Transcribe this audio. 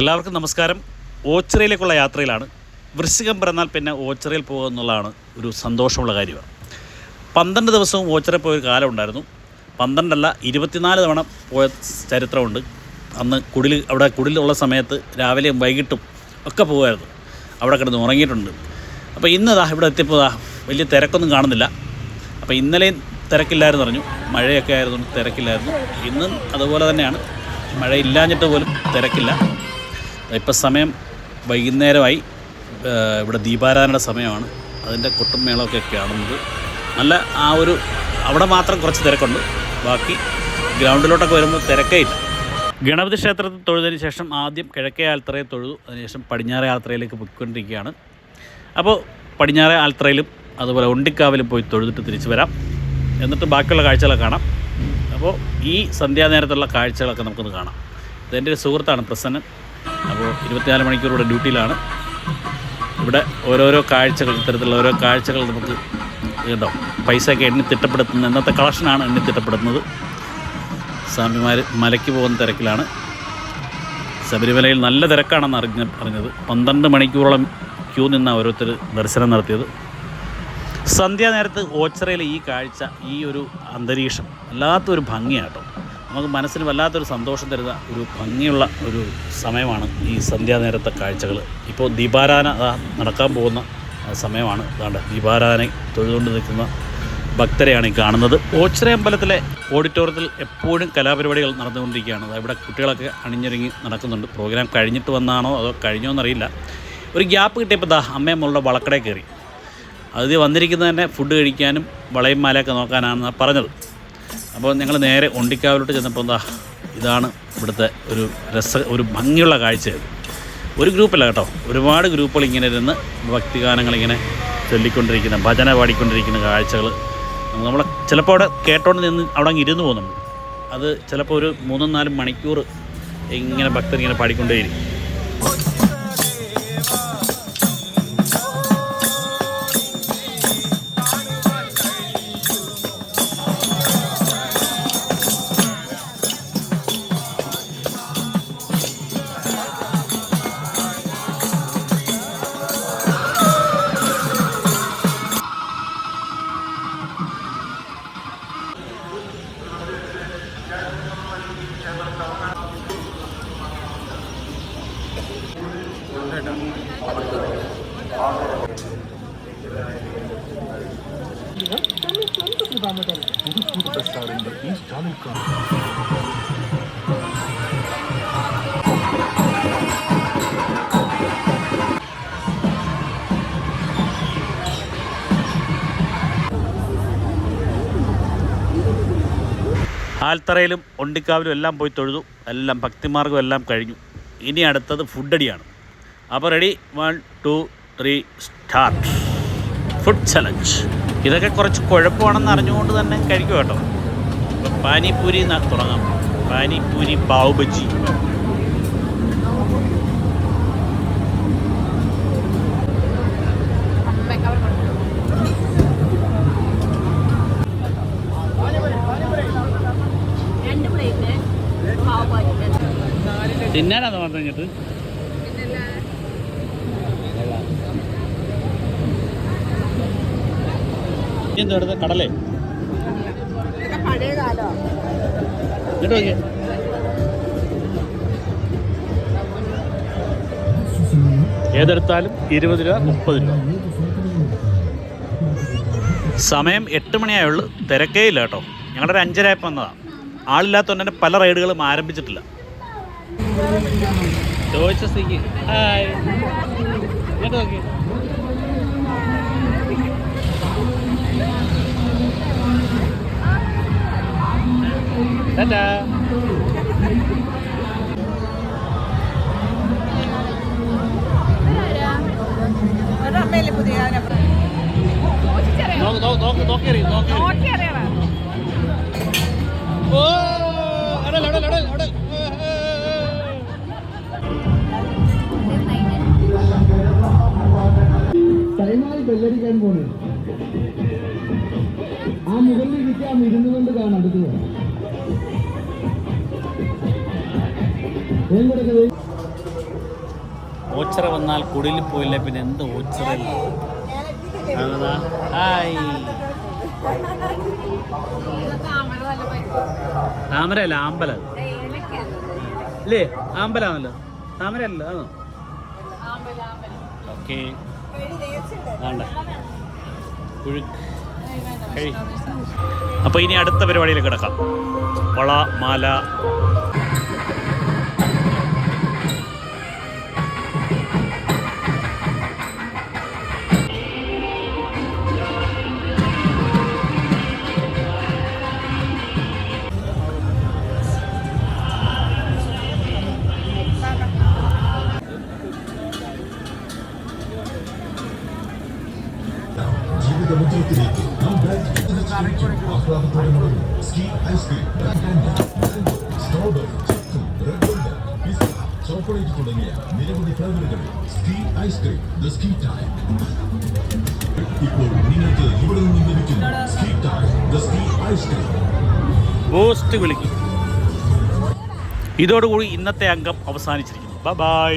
എല്ലാവർക്കും നമസ്കാരം. ഓച്ചിറയിലേക്കുള്ള യാത്രയിലാണ്. വൃശ്ചികം പിറന്നാൽ പിന്നെ ഓച്ചിറയിൽ പോകുക എന്നുള്ളതാണ് ഒരു സന്തോഷമുള്ള കാര്യമാണ്. പന്ത്രണ്ട് ദിവസവും ഓച്ചിറ പോയൊരു കാലം ഉണ്ടായിരുന്നു. പന്ത്രണ്ടല്ല ഇരുപത്തിനാല് തവണ പോയ ചരിത്രമുണ്ട്. അന്ന് കുടിൽ അവിടെ കുടിലുള്ള സമയത്ത് രാവിലെയും വൈകിട്ടും ഒക്കെ പോകുമായിരുന്നു. അവിടെ കിടന്ന് ഉറങ്ങിയിട്ടുണ്ട്. അപ്പോൾ ഇന്നതാ ഇവിടെ എത്തിയപ്പോൾ വലിയ തിരക്കൊന്നും കാണുന്നില്ല. അപ്പോൾ ഇന്നലെയും തിരക്കില്ലായിരുന്നു പറഞ്ഞു. മഴയൊക്കെ ആയിരുന്നു തിരക്കില്ലായിരുന്നു. ഇന്നും അതുപോലെ തന്നെയാണ്. മഴയില്ലാഞ്ഞിട്ട് പോലും തിരക്കില്ല. ഇപ്പം സമയം വൈകുന്നേരമായി ഇവിടെ ദീപാരാധനയുടെ സമയമാണ്. അതിന്റെ കൊട്ടും മേളമൊക്കെ കാണുന്നത്. നല്ല ആ ഒരു അവിടെ മാത്രം കുറച്ച് തിരക്കുണ്ട്. ബാക്കി ഗ്രൗണ്ടിലോട്ടൊക്കെ വരുമ്പോൾ തിരക്കേ ഇല്ല. ഗണപതി ക്ഷേത്രത്തിൽ തൊഴുതിന് ശേഷം ആദ്യം കിഴക്കേ ആൽത്തറയെ തൊഴുതു. അതിനുശേഷം പടിഞ്ഞാറേ ആൽത്തറയിലേക്ക് പോയിക്കൊണ്ടിരിക്കുകയാണ്. അപ്പോൾ പടിഞ്ഞാറേ ആൽത്തറയിലും അതുപോലെ ഉണ്ടിക്കാവിലും പോയി തൊഴുതിട്ട് തിരിച്ചു വരാം. എന്നിട്ട് ബാക്കിയുള്ള കാഴ്ചകളൊക്കെ കാണാം. അപ്പോൾ ഈ സന്ധ്യാനേരത്തുള്ള കാഴ്ചകളൊക്കെ നമുക്കൊന്ന് കാണാം. ഇതെന്റെ ഒരു സുഹൃത്താണ് പ്രസന്നൻ. അപ്പോൾ ഇരുപത്തിനാല് മണിക്കൂറുടെ ഡ്യൂട്ടിയിലാണ്. ഇവിടെ ഓരോരോ കാഴ്ചകൾ ഇത്തരത്തിലുള്ള ഓരോ കാഴ്ചകൾ നമുക്ക് കേട്ടോ ഒക്കെ എണ്ണി തിട്ടപ്പെടുത്തുന്ന ഇന്നത്തെ കളക്ഷനാണ് എണ്ണി തിട്ടപ്പെടുത്തുന്നത്. സ്വാമിമാർ മലയ്ക്ക് പോകുന്ന തിരക്കിലാണ്. ശബരിമലയിൽ നല്ല തിരക്കാണെന്ന് അറിഞ്ഞ അറിഞ്ഞത്. പന്ത്രണ്ട് മണിക്കൂറോളം ക്യൂ നിന്ന ഓരോരുത്തർ ദർശനം നടത്തിയത്. സന്ധ്യാ നേരത്ത് ഓച്ചറയിലെ ഈ കാഴ്ച ഈ ഒരു അന്തരീക്ഷം വല്ലാത്തൊരു ഭംഗിയാട്ടോ. നമുക്ക് മനസ്സിന് വല്ലാത്തൊരു സന്തോഷം തരുന്ന ഒരു ഭംഗിയുള്ള ഒരു സമയമാണ് ഈ സന്ധ്യാനേരത്തെ കാഴ്ചകൾ ഇപ്പോൾ ദീപാരാധന നടക്കാൻ പോകുന്ന സമയമാണ്. അതാണ്ട് ദീപാരാധന തൊഴുതുകൊണ്ട് നിൽക്കുന്ന ഭക്തരെയാണ് ഈ കാണുന്നത്. ഓച്ചിറ അമ്പലത്തിലെ ഓഡിറ്റോറിയത്തിൽ എപ്പോഴും കലാപരിപാടികൾ നടന്നുകൊണ്ടിരിക്കുകയാണ്. അതായത് ഇവിടെ കുട്ടികളൊക്കെ അണിഞ്ഞൊരുങ്ങി നടക്കുന്നുണ്ട്. പ്രോഗ്രാം കഴിഞ്ഞിട്ട് വന്നാണോ അതോ കഴിഞ്ഞോ എന്നറിയില്ല. ഒരു ഗ്യാപ്പ് കിട്ടിയപ്പോൾ ദാ അമ്മയും മുള്ള വളക്കടയിൽ കയറി. അത് വന്നിരിക്കുന്നത് തന്നെ ഫുഡ് കഴിക്കാനും വളയും മാലയൊക്കെ നോക്കാനാണെന്നാണ് പറഞ്ഞത്. അപ്പോൾ ഞങ്ങൾ നേരെ ഒണ്ടിക്കാവിലോട്ട് ചെന്നപ്പോൾ എന്താ ഇതാണ് ഇവിടുത്തെ ഒരു രസ ഒരു ഭംഗിയുള്ള കാഴ്ചയത് ഒരു ഗ്രൂപ്പല്ല കേട്ടോ. ഒരുപാട് ഗ്രൂപ്പുകൾ ഇങ്ങനെ ഇരുന്ന് ഭക്തിഗാനങ്ങൾ ഇങ്ങനെ ചൊല്ലിക്കൊണ്ടിരിക്കുന്ന ഭജന പാടിക്കൊണ്ടിരിക്കുന്ന കാഴ്ചകൾ നമ്മൾ ചിലപ്പോൾ അവിടെ കേട്ടോണ്ട് നിന്ന് അവിടെ അങ്ങ് ഇരുന്ന് പോകും നമ്മൾ അത് ചിലപ്പോൾ ഒരു മൂന്നും നാലും മണിക്കൂർ ഇങ്ങനെ ഭക്തർ ഇങ്ങനെ പാടിക്കൊണ്ടേയിരിക്കും. ആൽത്തറയിലും ഒണ്ടിക്കാവിലും എല്ലാം പോയി തൊഴുതു. എല്ലാം ഭക്തിമാർഗം എല്ലാം കഴിഞ്ഞു. ഇനി അടുത്തത് ഫുഡടിയാണ്. അപ്പോൾ ready one two three start food challenge ഇതൊക്കെ കുറച്ച് കുഴപ്പമാണെന്ന് അറിഞ്ഞുകൊണ്ട് തന്നെ കഴിക്കും കേട്ടോ. എന്നാ തുടങ്ങാം. പാനിപ്പൂരി പാവ് ബജി രണ്ട് പ്ലേറ്റ് പാവ് ഭാജി തിന്നാനാന്ന് പറഞ്ഞു കഴിഞ്ഞിട്ട് എന്താ എടുത്ത കടലേ? ഏതെടുത്താലും ഇരുപത് രൂപ മുപ്പത് രൂപ. സമയം എട്ട് മണിയായുള്ളൂ. തിരക്കേ ഇല്ല കേട്ടോ. ഞങ്ങളുടെ ഒരു അഞ്ചരയപ്പം വന്നതാണ് ആളില്ലാത്തതുകൊണ്ട് തന്നെ പല റൈഡുകളും ആരംഭിച്ചിട്ടില്ല. ചോദിച്ച സ്ഥിതിക്ക് ടാറ്റാ നോക്ക് നോക്ക് നോക്ക് നോക്കിയറി നോക്കിയറി ഓ അവിടെ അവിടെ അവിടെ അവിടെ ടൈമായി ബെല്ലടിക്കാൻ പോണു. ആ മുകളിൽ ഇരിക്കാം ഇരുന്നു കൊണ്ട് കാണാം അടുത്ത് ഓച്ചറ വന്നാൽ കുടിലിൽ പോയില്ല? പിന്നെ എന്ത് ഹായ്. താമര അല്ല ആമ്പല. അല്ലേ ആമ്പലാണല്ലോ. താമര അല്ല ആണോ? ഓക്കെ. അപ്പോൾ ഇനി അടുത്ത പരിപാടിയിൽ കിടക്കാം. വള മാല. ചോക്ലേറ്റ് നിരവധി ഫ്ലേവറുകൾ ski ice cream the time the ski ice cream ഇതോടുകൂടി ഇന്നത്തെ അംഗം അവസാനിച്ചിരിക്കുന്നു. ബൈ